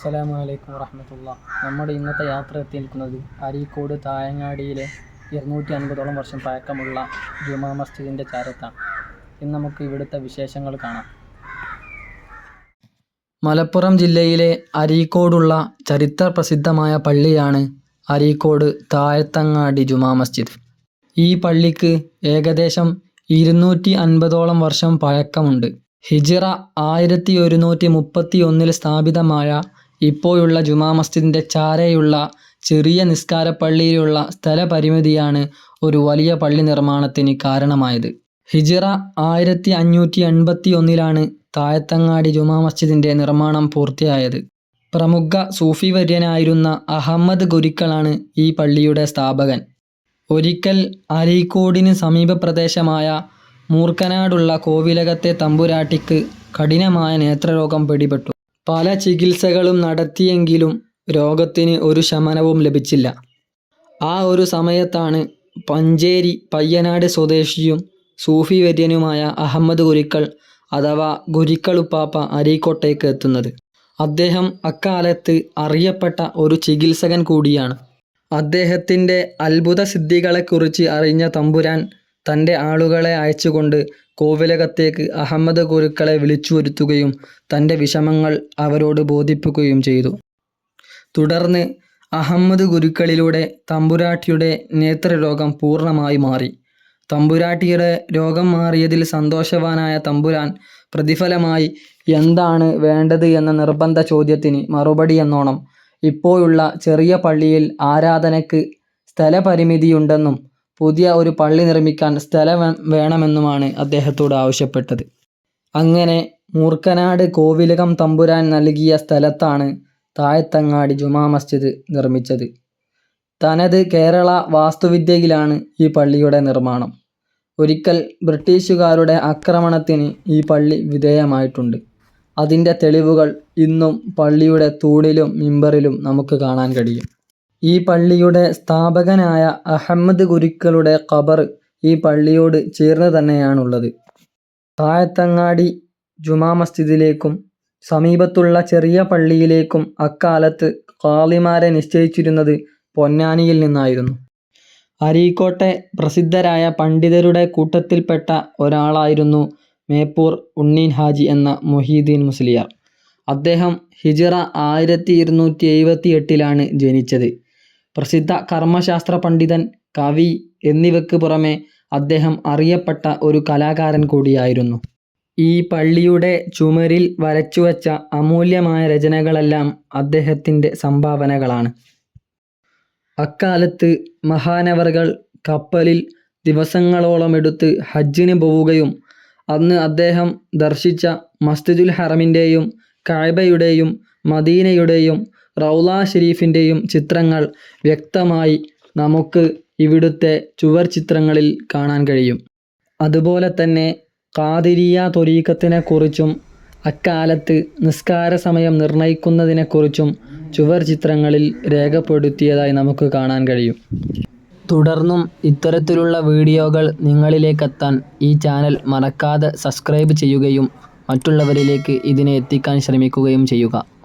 അസ്സലാമു അലൈക്കും വറഹമത്തുള്ള. നമ്മുടെ ഇന്നത്തെ യാത്ര എത്തി നിൽക്കുന്നത് അരീക്കോട് തായങ്ങാടിയിലെ ഇരുന്നൂറ്റി അൻപതോളം വർഷം പഴക്കമുള്ള ജുമാ മസ്ജിദിന്റെ ചാരത്താണ്. ഇന്ന് നമുക്ക് ഇവിടുത്തെ വിശേഷങ്ങൾ കാണാം. മലപ്പുറം ജില്ലയിലെ അരീക്കോടുള്ള ചരിത്ര പ്രസിദ്ധമായ പള്ളിയാണ് അരീക്കോട് തായത്തങ്ങാടി ജുമാ മസ്ജിദ്. ഈ പള്ളിക്ക് ഏകദേശം ഇരുന്നൂറ്റി അൻപതോളം വർഷം പഴക്കമുണ്ട്. ഹിജിറ ആയിരത്തി ഒരുന്നൂറ്റി മുപ്പത്തി ഒന്നിൽ സ്ഥാപിതമായ ഇപ്പോഴുള്ള ജുമാ മസ്ജിദിന്റെ ചാരയുള്ള ചെറിയ നിസ്കാരപ്പള്ളിയിലുള്ള സ്ഥലപരിമിതിയാണ് ഒരു വലിയ പള്ളി നിർമ്മാണത്തിന് കാരണമായത്. ഹിജിറ ആയിരത്തി അഞ്ഞൂറ്റി എൺപത്തി ഒന്നിലാണ് താഴത്തങ്ങാടി ജുമാ മസ്ജിദിന്റെ നിർമ്മാണം പൂർത്തിയായത്. പ്രമുഖ സൂഫി വര്യനായിരുന്ന അഹമ്മദ് ഗുരിക്കളാണ് ഈ പള്ളിയുടെ സ്ഥാപകൻ. ഒരിക്കൽ അരീക്കോടിന് സമീപ പ്രദേശമായ മൂർക്കനാടുള്ള കോവിലകത്തെ തമ്പുരാട്ടിക്ക് കഠിനമായ നേത്രരോഗം പിടിപെട്ടു. പല ചികിത്സകളും നടത്തിയെങ്കിലും രോഗത്തിന് ഒരു ശമനവും ലഭിച്ചില്ല. ആ ഒരു സമയത്താണ് പഞ്ചേരി പയ്യനാട് സ്വദേശിയും സൂഫി വര്യനുമായ അഹമ്മദ് ഗുരിക്കൾ അഥവാ ഗുരിക്കളുപ്പാപ്പ അരീക്കോട്ടേക്ക് എത്തുന്നത്. അദ്ദേഹം അക്കാലത്ത് അറിയപ്പെട്ട ഒരു ചികിത്സകൻ കൂടിയാണ്. അദ്ദേഹത്തിന്റെ അത്ഭുത സിദ്ധികളെക്കുറിച്ച് അറിഞ്ഞ തമ്പുരാൻ തന്റെ ആളുകളെ അയച്ചുകൊണ്ട് കോവിലകത്തേക്ക് അഹമ്മദ് ഗുരുക്കളെ വിളിച്ചുവരുത്തുകയും തന്റെ വിഷമങ്ങൾ അവരോട് ബോധിപ്പിക്കുകയും ചെയ്തു. തുടർന്ന് അഹമ്മദ് ഗുരുക്കളിലൂടെ തമ്പുരാട്ടിയുടെ നേത്രരോഗം പൂർണമായി മാറി. തമ്പുരാട്ടിയുടെ രോഗം മാറിയതിൽ സന്തോഷവാനായ തമ്പുരാൻ പ്രതിഫലമായി എന്താണ് വേണ്ടത് എന്ന നിർബന്ധ ചോദ്യത്തിന് മറുപടി എന്നോണം. ഇപ്പോഴുള്ള ചെറിയ പള്ളിയിൽ ആരാധനയ്ക്ക് സ്ഥലപരിമിതിയുണ്ടെന്നും പുതിയ ഒരു പള്ളി നിർമ്മിക്കാൻ സ്ഥലം വേണമെന്നുമാണ് അദ്ദേഹത്തോട് ആവശ്യപ്പെട്ടത്. അങ്ങനെ മൂർക്കനാട് കോവിലകം തമ്പുരാൻ നൽകിയ സ്ഥലത്താണ് താഴത്തങ്ങാടി ജുമാ മസ്ജിദ് നിർമ്മിച്ചത്. തനത് കേരള വാസ്തുവിദ്യയിലാണ് ഈ പള്ളിയുടെ നിർമ്മാണം. ഒരിക്കൽ ബ്രിട്ടീഷുകാരുടെ ആക്രമണത്തിന് ഈ പള്ളി വിധേയമായിട്ടുണ്ട്. അതിന്റെ തെളിവുകൾ ഇന്നും പള്ളിയുടെ തൂണിലും മിമ്പറിലും നമുക്ക് കാണാൻ കഴിയും. ഈ പള്ളിയുടെ സ്ഥാപകനായ അഹമ്മദ് ഗുരുക്കളുടെ ഖബർ ഈ പള്ളിയോട് ചേർന്ന് തന്നെയാണുള്ളത്. താഴത്തങ്ങാടി ജുമാ മസ്ജിദിലേക്കും സമീപത്തുള്ള ചെറിയ പള്ളിയിലേക്കും അക്കാലത്ത് കാളിമാരെ നിശ്ചയിച്ചിരുന്നത് പൊന്നാനിയിൽ നിന്നായിരുന്നു. അരീക്കോട്ടെ പ്രസിദ്ധരായ പണ്ഡിതരുടെ കൂട്ടത്തിൽപ്പെട്ട ഒരാളായിരുന്നു മേപ്പൂർ ഉണ്ണീൻ ഹാജി എന്ന മൊഹീദ്ദീൻ മുസ്ലിയാർ. അദ്ദേഹം ഹിജിറ ആയിരത്തി ഇരുന്നൂറ്റി എഴുപത്തി എട്ടിലാണ് ജനിച്ചത്. പ്രസിദ്ധ കർമ്മശാസ്ത്ര പണ്ഡിതൻ കവി എന്നിവയ്ക്ക് പുറമെ അദ്ദേഹം അറിയപ്പെട്ട ഒരു കലാകാരൻ കൂടിയായിരുന്നു. ഈ പള്ളിയുടെ ചുമരിൽ വരച്ചുവച്ച അമൂല്യമായ രചനകളെല്ലാം അദ്ദേഹത്തിന്റെ സംഭാവനകളാണ്. അക്കാലത്ത് മഹാനവറുകൾ കപ്പലിൽ ദിവസങ്ങളോളം എടുത്ത് ഹജ്ജിന് പോവുകയും അന്ന് അദ്ദേഹം ദർശിച്ച മസ്ജിദുൽ ഹറമിന്റെയും കഅബയുടെയും മദീനയുടെയും റൗള ഷെരീഫിന്റെയും ചിത്രങ്ങൾ വ്യക്തമായി നമുക്ക് ഇവിടുത്തെ ചുവർ ചിത്രങ്ങളിൽ കാണാൻ കഴിയും. അതുപോലെ തന്നെ ഖാദിരിയ തൊരീക്കത്തിനെക്കുറിച്ചും അക്കാലത്ത് നിസ്കാര സമയം നിർണയിക്കുന്നതിനെക്കുറിച്ചും ചുവർ ചിത്രങ്ങളിൽ രേഖപ്പെടുത്തിയതായി നമുക്ക് കാണാൻ കഴിയും. തുടർന്നും ഇത്തരത്തിലുള്ള വീഡിയോകൾ നിങ്ങളിലേക്കെത്താൻ ഈ ചാനൽ മറക്കാതെ സബ്സ്ക്രൈബ് ചെയ്യുകയും മറ്റുള്ളവരിലേക്ക് ഇതിനെ എത്തിക്കാൻ ശ്രമിക്കുകയും ചെയ്യുക.